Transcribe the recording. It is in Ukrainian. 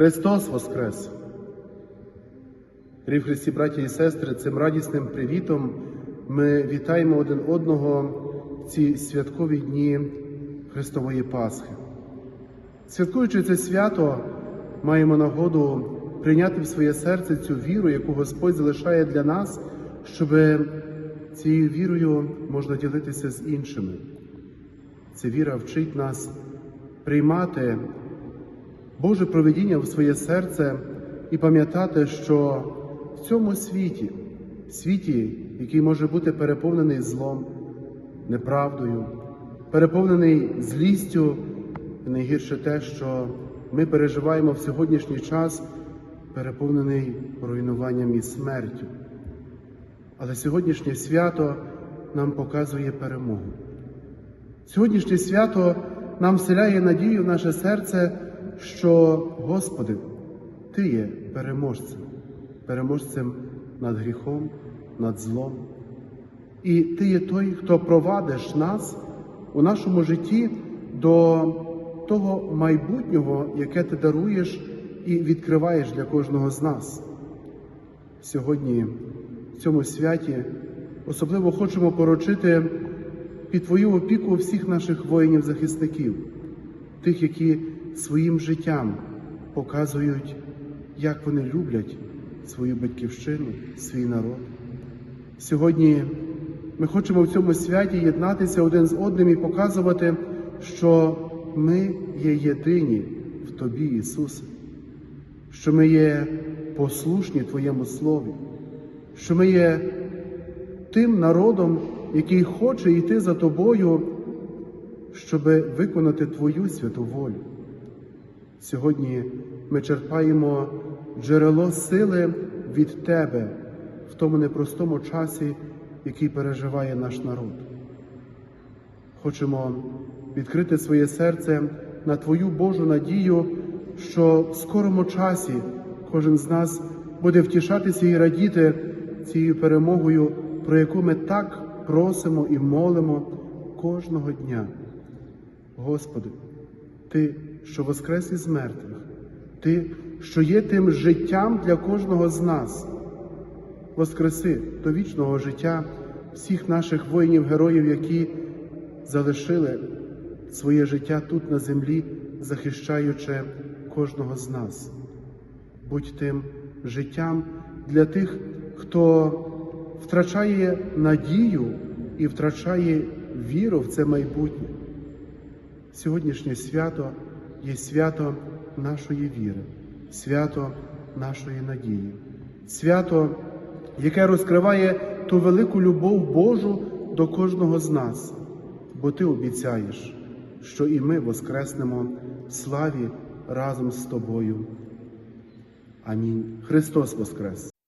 Христос Воскрес! Дорогі в Христі, браті і сестри, цим радісним привітом ми вітаємо один одного в ці святкові дні Христової Пасхи. Святкуючи це свято, маємо нагоду прийняти в своє серце цю віру, яку Господь залишає для нас, щоб цією вірою можна ділитися з іншими. Ця віра вчить нас приймати Боже проведіння в своє серце і пам'ятати, що в цьому світі, світі, який може бути переповнений злом, неправдою, переповнений злістю, і найгірше те, що ми переживаємо в сьогоднішній час, переповнений руйнуванням і смертю. Але сьогоднішнє свято нам показує перемогу. Сьогоднішнє свято нам вселяє надію в наше серце, що, Господи, Ти є переможцем, переможцем над гріхом, над злом. І Ти є той, хто провадиш нас у нашому житті до того майбутнього, яке ти даруєш і відкриваєш для кожного з нас. Сьогодні, в цьому святі, особливо хочемо поручити під Твою опіку всіх наших воїнів-захисників, тих, які своїм життям показують, як вони люблять свою батьківщину, свій народ. Сьогодні ми хочемо в цьому святі єднатися один з одним і показувати, що ми є єдині в Тобі, Ісусе, що ми є послушні Твоєму Слові, що ми є тим народом, який хоче йти за тобою, щоб виконати Твою святу волю. Сьогодні ми черпаємо джерело сили від Тебе в тому непростому часі, який переживає наш народ. Хочемо відкрити своє серце на Твою Божу надію, що в скорому часі кожен з нас буде втішатися і радіти цією перемогою, про яку ми так просимо і молимо кожного дня. Господи, Ти, що воскрес із мертвих, Ти, що є тим життям для кожного з нас, воскреси до вічного життя всіх наших воїнів-героїв, які залишили своє життя тут на землі, захищаючи кожного з нас. Будь тим життям для тих, хто втрачає надію і втрачає віру в це майбутнє. Сьогоднішнє свято є свято нашої віри, свято нашої надії, свято, яке розкриває ту велику любов Божу до кожного з нас, бо Ти обіцяєш, що і ми воскреснемо в славі разом з тобою. Амінь. Христос Воскрес!